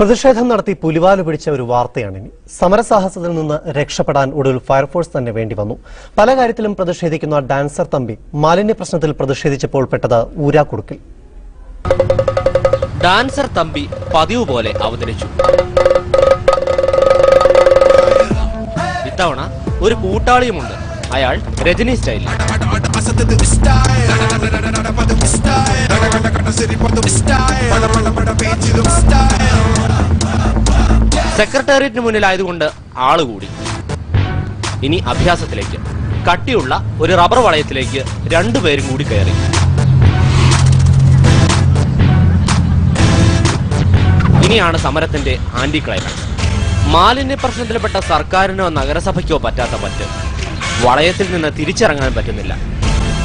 പ്രതിഷേധം നടത്തി പുലിവാൽ പിടിച്ച ഒരു വാർത്തയാണിനി. സമരസാഹസത്തിൽ നിന്ന് രക്ഷപ്പെടാൻ ഒടുവിൽ ഫയർഫോഴ്സ് തന്നെ വേണ്ടി വന്നു. പല കാര്യത്തിലും പ്രതിഷേധിക്കുന്ന ഡാൻസർ തമ്പി മാലിന്യ പ്രശ്നത്തിൽ പ്രതിഷേധിച്ചപ്പോൾ പെട്ടത് ഊരാക്കുടുക്കിൽ. ഡാൻസർ തമ്പി പതിവ് പോലെ അവതരിച്ചു. ഇത്തവണ ഒരു കൂട്ടാളിയുമുണ്ട്. അയാൾ രജനി സ്റ്റൈലിൽ. സെക്രട്ടേറിയറ്റിന് മുന്നിലായതുകൊണ്ട് ആൾ കൂടി. ഇനി അഭ്യാസത്തിലേക്ക്. കട്ടിയുള്ള ഒരു റബ്ബർ വളയത്തിലേക്ക് രണ്ടുപേരും കൂടി കയറി. ഇനിയാണ് സമരത്തിന്റെ ആന്റി ക്ലൈമാക്സ് മാലിന്യ പ്രശ്നത്തിൽപ്പെട്ട സർക്കാരിനോ നഗരസഭയ്ക്കോ പറ്റാത്ത പറ്റ്. വളയത്തിൽ നിന്ന് തിരിച്ചിറങ്ങാൻ പറ്റുന്നില്ല.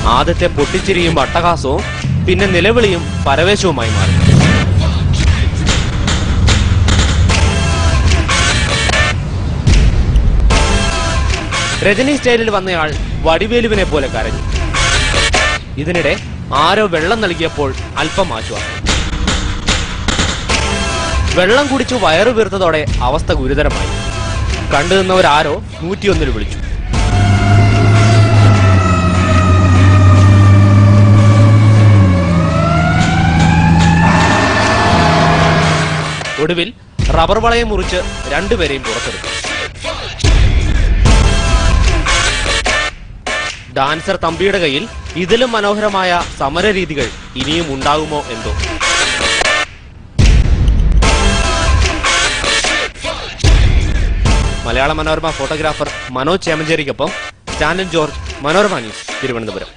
ആദ്യത്തെ പൊട്ടിച്ചിരിയും അട്ടഹാസവും പിന്നെ നിലവിളിയും പരവേശവുമായി മാറി. രജനി സ്റ്റൈലിൽ വന്നയാൾ വടിവേലുവിനെ പോലെ കരഞ്ഞു. ഇതിനിടെ ആരോ വെള്ളം നൽകിയപ്പോൾ അല്പം ആശ്വാസം. വെള്ളം കുടിച്ചു വയറു വീർത്തതോടെ അവസ്ഥ ഗുരുതരമായി. കണ്ടു നിന്നവരാരോ നൂറ്റിയൊന്നിൽ വിളിച്ചു. ഒടുവിൽ റബ്ബർ വളയം മുറിച്ച് രണ്ടുപേരെയും പുറത്തെടുത്തു. ഡാൻസർ തമ്പിയുടെ കയ്യിൽ ഇതിലും മനോഹരമായ സമര രീതികൾ ഇനിയും ഉണ്ടാകുമോ എന്തോ? മലയാള മനോരമ ഫോട്ടോഗ്രാഫർ മനോജ് ചേമഞ്ചേരിക്കൊപ്പം Standen George Manorama news Thiruvananthapuram.